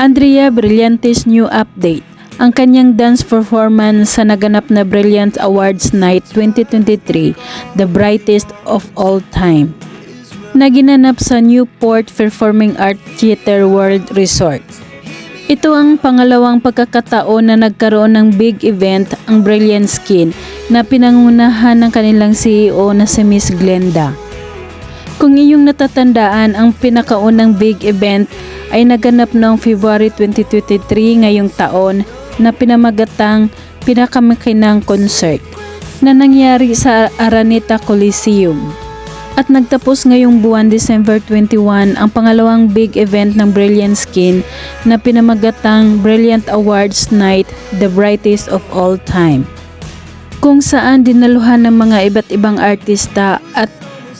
Andrea Brillante's new update. Ang kanyang dance performance sa naganap na Brilliant Awards Night 2023, the brightest of all time. Naginanap sa Newport Performing Art Theater World Resort. Ito ang pangalawang pagkakataon na nagkaroon ng big event ang Brilliant Skin na pinangunahan ng kanilang CEO na si Miss Glenda. Kung iyong natatandaan, ang pinakaunang big event ay naganap noong February 2023 ngayong taon na pinamagatang pinakamakinang concert na nangyari sa Araneta Coliseum. At nagtapos ngayong buwan December 21 ang pangalawang big event ng Brilliant Skin na pinamagatang Brilliant Awards Night, the brightest of all time kung saan dinaluhan ng mga iba't ibang artista at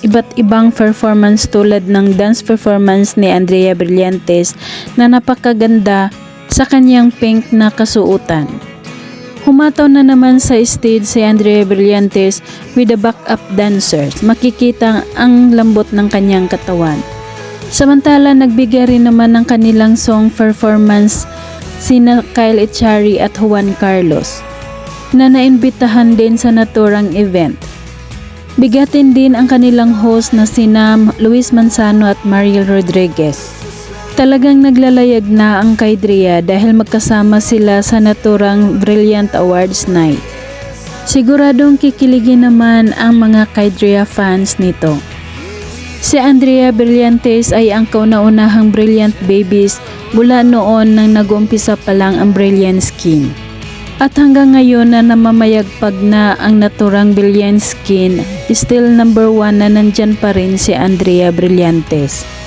iba't ibang performance tulad ng dance performance ni Andrea Brillantes na napakaganda sa kanyang pink na kasuotan. Humataw na naman sa stage si Andrea Brillantes with the backup dancers. Makikita ang lambot ng kanyang katawan. Samantala, nagbigay rin naman ng kanilang song performance sina Kyle Echari at Juan Carlos na naimbitahan din sa naturang event. Bigatin din ang kanilang host na sina Luis Manzano at Mariel Rodriguez. Talagang naglalayag na ang kay dahil magkasama sila sa naturang Brilliant Awards Night. Siguradong kikiligin naman ang mga kay fans nito. Si Andrea Brillantes ay ang kauna-unahang Brilliant Babies mula noon nang nag-umpisa pa lang ang Brilliant Skin. At hanggang ngayon na namamayagpag na ang naturang Brilliant Skin, still number one na nandyan pa rin si Andrea Brillantes.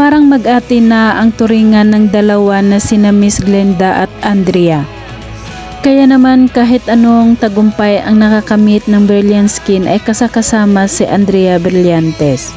Parang mag-ati na ang turingan ng dalawa na sina Miss Glenda at Andrea. Kaya naman kahit anong tagumpay ang nakakamit ng Brilliant Skin ay kasakasama si Andrea Brillantes.